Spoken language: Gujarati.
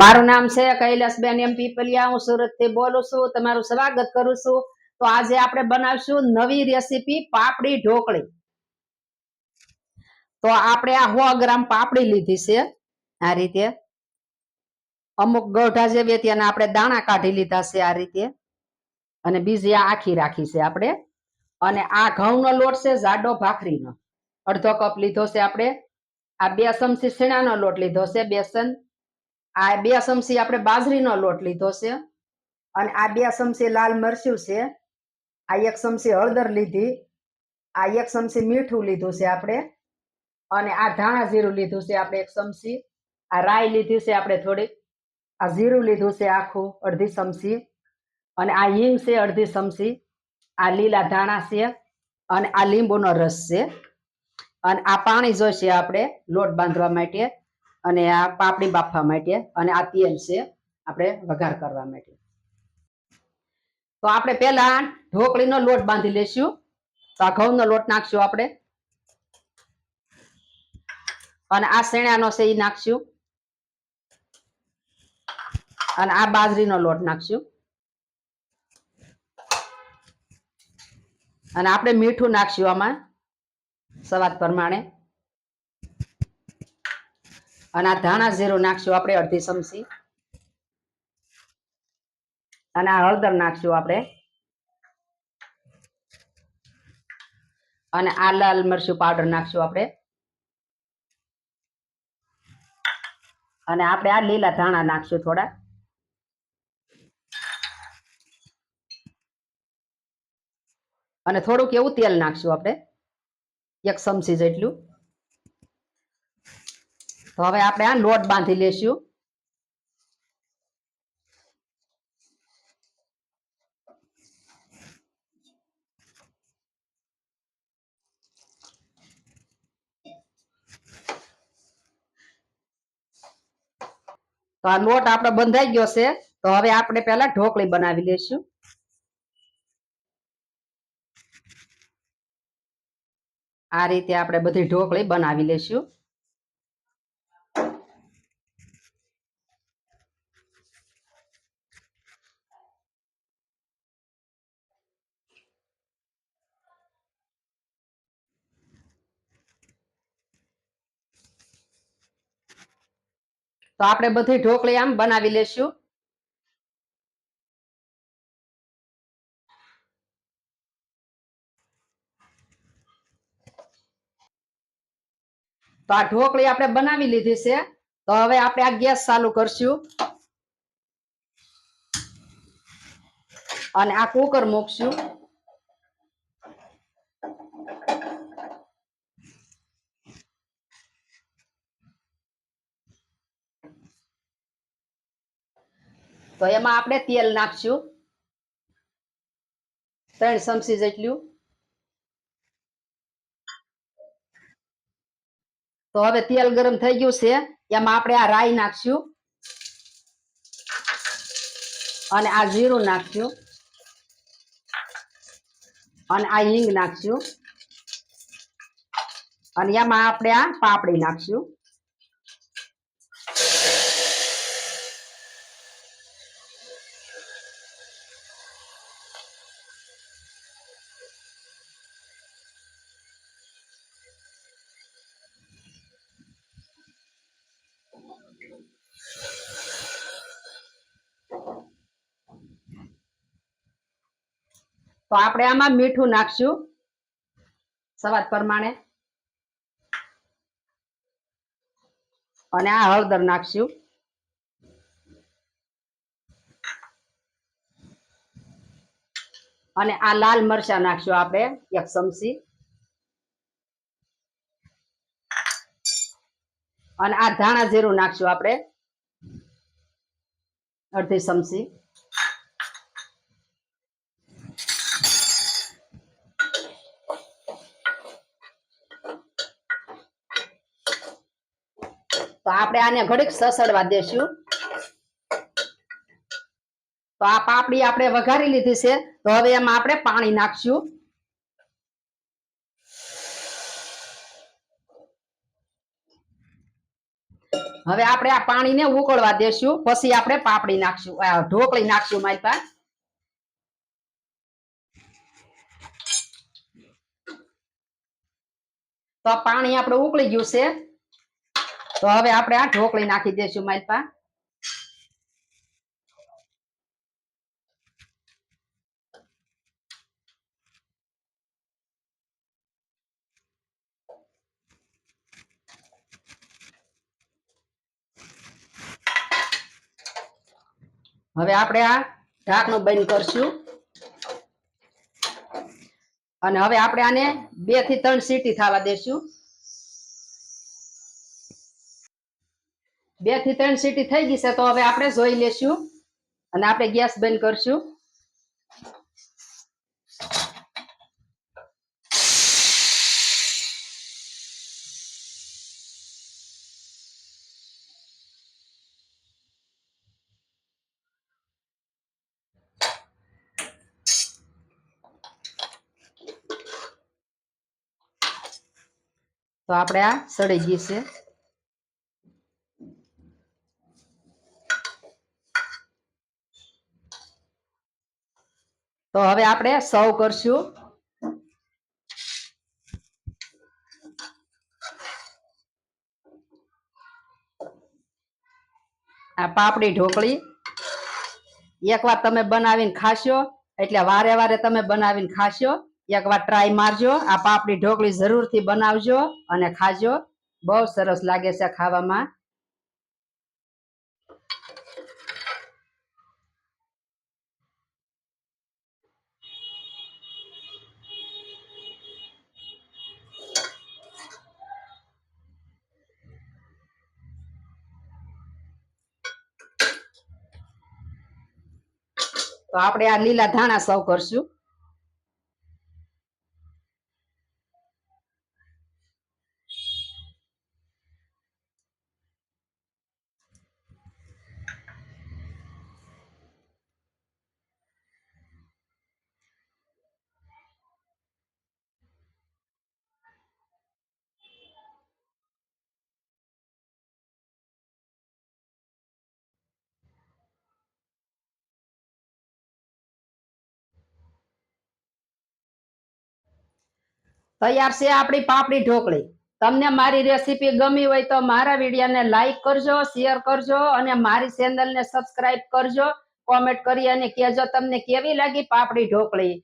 મારું નામ છે કૈલાસબેન એમ પીપલિયા. હું સુરતથી બોલું છું. તમારું સ્વાગત કરું છું. તો આજે આપણે બનાવશું નવી રેસીપી પાપડી ઢોકળી. તો આપણે આ સો ગ્રામ પાપડી લીધી છે. આ રીતે અમુક ગોઠા જેવી હતી અને આપણે દાણા કાઢી લીધા છે આ રીતે. અને બીજી આખી રાખી છે આપણે. અને આ ઘઉંનો લોટ છે જાડો ભાખરીનો. અડધો કપ લીધો છે આપણે. આ બે ચમચી શીણાનો લોટ લીધો છે બેસન. આ બે ચમચી આપણે બાજરીનો લોટ લીધો છે અને આ બે ચમચી લાલ મરચું છે. આ એક ચમચી હળદર લીધી. આ એક ચમચી મીઠું લીધું છે આપણે. અને આ ધાણા જીરું લીધું છે આપણે એક ચમચી આ રાઈ લીધી છે આપણે થોડીક. આ જીરું લીધું છે આખું અડધી ચમચી અને આ હિંગ છે અડધી ચમચી આ લીલા ધાણા છે અને આ લીંબુનો રસ છે. અને આ પાણી જોઈશે આપણે લોટ બાંધવા માટે. અને આ પાપડી બાફવા માટે અને આ તેલ છે આપણે વઘાર કરવા માટે તો આપણે પહેલા ઢોકળીનો લોટ બાંધી લેશું તો આ ઘઉંનો લોટ નાખશું આપણે. અને આ શેણાનો છે એ નાખશું. અને આ બાજરીનો લોટ નાખશું. અને આપણે મીઠું નાખશું આમાં, સ્વાદ પ્રમાણે. અને આ ધાણા જીરું નાખશું આપણે અડધી ચમચી. અને આ હળદર નાખશું આપણે. અને આ લાલ મરચું પાવડર નાખશું આપણે. અને આપણે આ લીલા ધાણા નાખશું થોડા. અને થોડુંક એવું તેલ નાખશું આપણે. એક ચમચી જેટલું. તો હવે આપણે આ લોટ બાંધી લેશું. તો આ લોટ આપણો બંધાઈ ગયો છે. તો હવે આપણે પહેલા ઢોકળી બનાવી લેશું. આ રીતે આપણે બધી ઢોકળી બનાવી લેશું. તો આપણે બધી ઢોકળી આમ બનાવી લેશું. તો આ ઢોકળી આપણે બનાવી લીધી છે. તો હવે આપણે આ ગેસ ચાલુ કરશું. અને આ કુકર મૂકશું. તો એમાં આપણે તેલ નાખશું. ત્રણ ચમચી જેટલું. તો હવે તેલ ગરમ થઈ ગયું છે. એમાં આપણે આ રાઈ નાખશું. અને આ જીરું નાખશું. અને આ હિંગ નાખશું. અને એમાં આપણે આ પાપડી નાખશું. તો આપણે આમાં મીઠું નાખશું સ્વાદ પ્રમાણે. અને આ હળદર નાખશું. અને આ લાલ મરચા નાખશું આપણે એક ચમચી. અને આ ધાણા જીરું નાખશું આપણે. અડધી ચમચી. તો આપણે આને ઘડીક સસડવા દેશું. તો આ પાપડી આપણે વઘારી લીધી છે. તો હવે એમાં આપણે પાણી નાખશું. હવે આપણે આ પાણીને ઉકળવા દેશું. પછી આપણે પાપડી નાખશું. ઢોકળી નાખશું મારી પાસે. તો પાણી આપણે ઉકળી ગયું છે. તો હવે આપણે આ ઢોકળી નાખી દેશું માલપા. હવે આપણે આ ઢાંકણું બંધ કરશું. અને હવે આપણે આને બેથી ત્રણ સીટી થવા દેશું. બેથી ત્રણ સીટી થઈ ગઈ છે, તો હવે આપણે જોઈ લેશું અને આપણે ગેસ બંધ કરશું. તો આપણે આ સડી ગઈ છે. તો હવે આપણે સર્વ કરશું. આ પાપડી ઢોકળી. એકવાર તમે બનાવીને ખાશો, એટલે વારે વારે તમે બનાવીને ખાશો. એકવાર ટ્રાય મારજો, આ પાપડી ઢોકળી જરૂરથી બનાવજો અને ખાજો. બહુ સરસ લાગે છે ખાવામાં. તો આપણે આ લીલા ધાણા સૌ કરશું. તૈયાર છે આપણી પાપડી ઢોકળી. તમને મારી રેસીપી ગમી હોય તો મારા વિડીયોને લાઈક કરજો શેર કરજો અને મારી ચેનલને સબસ્ક્રાઇબ કરજો. કોમેન્ટ કરી અને કહેજો તમને કેવી લાગી પાપડી ઢોકળી.